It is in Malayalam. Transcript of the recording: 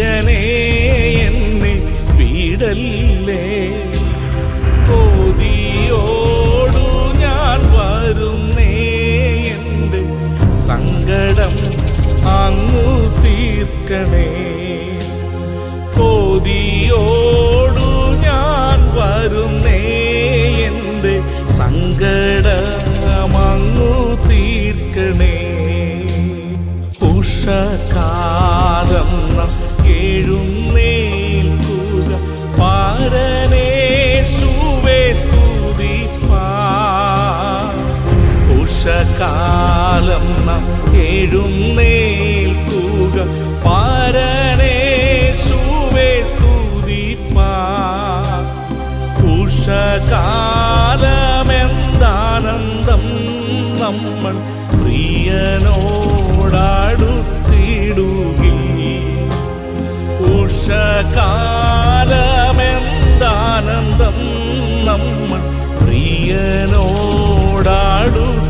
പ്രിയനേ എന്നെ വീടല്ലേ? കോതിയോടു ഞാൻ വരുന്നേ എന്റെ സങ്കടം അങ്ങു തീർക്കണേ. കോതിയോടു ഞാൻ വരുന്നേ എന്റെ സങ്കടം തീർക്കണേ. ഉഷകാ കാലം നാം എഴുന്നേൽക്കുക. പാരനേ സുവേ സ്തുതിപ്പാ. ഉഷകാലമെന്താനന്ദം നമ്മൾ പ്രിയനോടാടുത്തിടുകിൽ. ഉഷകാലമെന്താനന്ദം നമ്മൾ പ്രിയനോടാടുത്തി